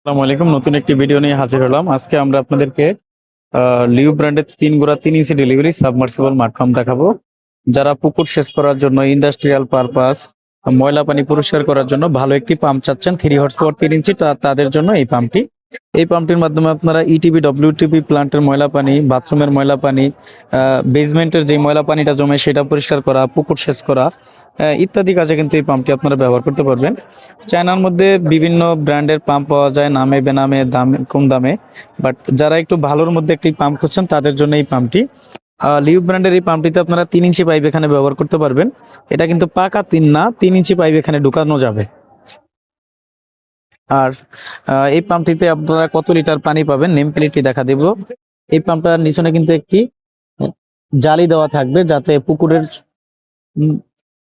আসসালামু আলাইকুম। নতুন একটি ভিডিও নিয়ে হাজির হলাম। আজকে আমরা আপনাদেরকে লিউ ব্র্যান্ডের তিন গোড়া, তিন ইঞ্চি ডেলিভারি সাবমার্সিবল মাঠফার্ম দেখাবো। যারা পুকুর শেষ করার জন্য ইন্ডাস্ট্রিয়াল পারপাস ময়লা পানি পরিষ্কার করার জন্য ভালো একটি পাম্প চাচ্ছেন থ্রি হর্স পাওয়ার তিন ইঞ্চি তাদের জন্য এই পাম্পটি এই পাম্পটির মাধ্যমে আপনারা ইটিপি ডব্লিউটিপি প্লান্টের ময়লা পানি বাথরুমের ময়লা পানি বেসমেন্টের যে ময়লা পানিটা জমে সেটা পরিষ্কার করা, পুকুর সেচ করা ইত্যাদি কাজে কিন্তু এই পাম্পটি আপনারা ব্যবহার করতে পারবেন। চায়নার মধ্যে বিভিন্ন ব্র্যান্ডের পাম্প পাওয়া যায়, নামে বেনামে, দামে, কম দামে। বাট যারা একটু ভালোর মধ্যে একটি পাম্প খুঁজছেন, তাদের জন্য এই পাম্পটি লিউ ব্র্যান্ডের এই পাম্পটিতে আপনারা তিন ইঞ্চি পাইপ এখানে ব্যবহার করতে পারবেন। এটা কিন্তু পাকা তিন না, তিন ইঞ্চি পাইপ এখানে ঢুকানো যাবে। আর এই পাম্পটিতে আপনারা কত লিটার পানি পাবেন? নেম প্লেটটি দেখা দেব। এই পাম্পটার নিচনে কিন্তু একটি জালি দেওয়া থাকবে যাতে পুকুরের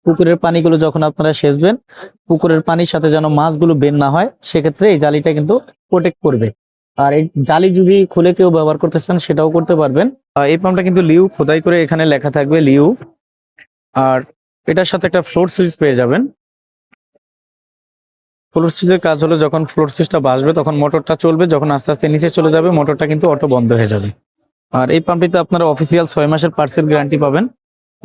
পুকুরের পানিগুলো যখন আপনারা সেচবেন, পুকুরের পানির সাথে যেন মাছগুলো বের না হয়, সেক্ষেত্রে এই জালিটা কিন্তু প্রোটেক্ট করবে। আর এই জালি যদি খুলে কেউ ব্যবহার করতে চান, সেটাও করতে পারবেন। এই পাম্পটা কিন্তু লিউ, খোদাই করে এখানে লেখা থাকবে লিউ। আর এটার সাথে একটা ফ্লোর সুইচ পেয়ে যাবেন। ফ্লোর সুইচের কাজ হলো যখন ফ্লোর সুইচটা বাসবে তখন মোটরটা চলবে, যখন আস্তে আস্তে নিচে চলে যাবে মোটরটা কিন্তু অটো বন্ধ হয়ে যাবে। আর এই পাম্পটিতে আপনারা অফিসিয়াল ছয় মাসের পার্সেল গ্যারান্টি পাবেন।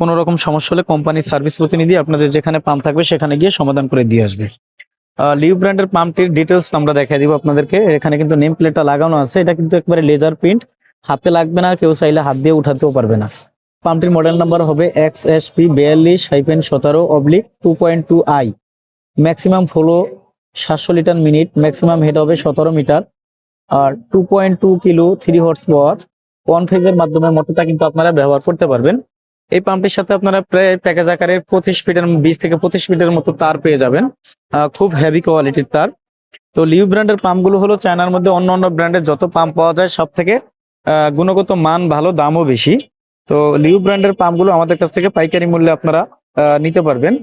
কোনো রকম সমস্যা হলে কোম্পানি সার্ভিস প্রতিনিধি আপনাদের যেখানে পাম্প থাকবে সেখানে গিয়ে সমাধান করে দিয়ে আসবে। লিউ ব্র্যান্ডের পাম্পটির ডিটেলস আমরা দেখাই দিব আপনাদেরকে। এখানে কিন্তু নেম প্লেটটা লাগানো আছে। এটা কিন্তু একবারে লেজার প্রিন্ট হাতে লাগবে না, কেউ চাইলে হাত দিয়ে উঠাতেও পারবে না। পাম্পটির মডেল নাম্বার হবে এক্স এস পি বিয়াল্লিশ হাইপেন সতেরো oblique two point two I maximum flow সাতশো লিটার মিনিট ম্যাক্সিমাম হেড হবে সতেরো মিটার। আর two point two kilo three horse power one ফেজের মাধ্যমে মোটরটা কিন্তু আপনারা ব্যবহার করতে পারবেন। এই পাম্পটির সাথে আপনারা প্রায় প্যাকেজ আকারে পঁচিশ ফিটের বিশ থেকে পঁচিশ ফিটের মতো তার পেয়ে যাবেন। খুব হেভি কোয়ালিটির তার। তো লিউ ব্র্যান্ডের পাম্পগুলো হলো চায়নার মধ্যে অন্য অন্য ব্র্যান্ডের যত পাম্প পাওয়া যায়, সব থেকে গুণগত মান ভালো, দামও বেশি। তো লিউ ব্র্যান্ডের পাম্পগুলো আমাদের কাছ থেকে পাইকারি মূল্যে আপনারা নিতে পারবেন।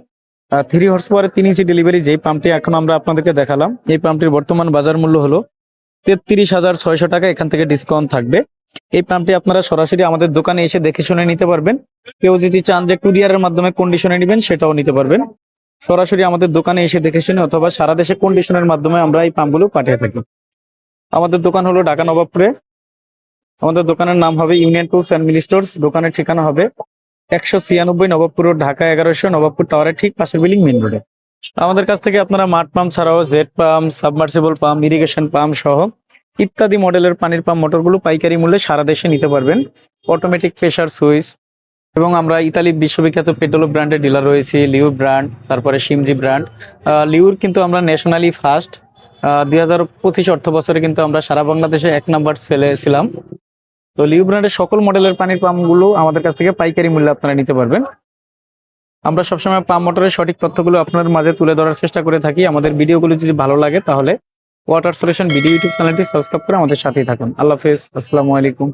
থ্রি হর্স পাওয়ারের তিন ইঞ্চি ডেলিভারি যেই পাম্পটি এখন আমরা আপনাদেরকে দেখালাম, এই পাম্পটির বর্তমান বাজার মূল্য হলো তেত্রিশ হাজার ছয়শো টাকা, এখান থেকে ডিসকাউন্ট থাকবে। এই পাম্পটি আপনারা সরাসরি আমাদের দোকানে এসে দেখে শুনে নিতে পারবেন। কেউ যদি চান যে কুরিয়ারের মাধ্যমে কন্ডিশনে নেবেন, সেটাও নিতে পারবেন। সরাসরি আমাদের দোকানে এসে দেখে শুনে অথবা সারা দেশে কন্ডিশনের মাধ্যমে আমরা এই পাম্পগুলো পাঠিয়ে থাকি। আমাদের দোকান হলো ঢাকা নবাবপুরে। আমাদের দোকানের নাম হবে union tools and mini stores দোকানের ঠিকানা হবে একশো ছিয়ানব্বই নবাবপুর রোড, ঢাকা এগারোশো নবাবপুর টাওয়ারের ঠিক পাশের বিল্ডিং মেন রোডে আমাদের কাছ থেকে আপনারা মাঠ পাম্প ছাড়াও jet pump submersible pump irrigation pump সহ ইত্যাদি মডেলের পানির পাম্প মোটরগুলো পাইকারি মূল্যে সারা দেশে নিতে পারবেন। অটোমেটিক প্রেসার সুইচ এবং আমরা ইতালি বিশ্ববিখ্যাত পেট্রোলো ব্র্যান্ডের ডিলার রয়েছি লিউ ব্র্যান্ড তারপরে সিমজি ব্র্যান্ড। লিউর কিন্তু আমরা ন্যাশনালি ফার্স্ট দুই হাজার পঁচিশ অর্থ বছরে কিন্তু আমরা সারা বাংলাদেশে এক নাম্বার সেলে ছিলাম। তো লিউ ব্র্যান্ডের সকল মডেলের পানির পাম্পগুলো আমাদের কাছ থেকে পাইকারি মূল্যে আপনারা নিতে পারবেন। আমরা সবসময় পাম্প মোটরের সঠিক তথ্যগুলো আপনার মাঝে তুলে ধরার চেষ্টা করে থাকি। আমাদের ভিডিওগুলো যদি ভালো লাগে তাহলে ওয়াটার সলিউশন ভিডিও ইউটিউব চ্যানেলটি সাবস্ক্রাইব করে আমাদের সাথেই থাকুন। আল্লাহ হাফেজ। আসসালামু আলাইকুম।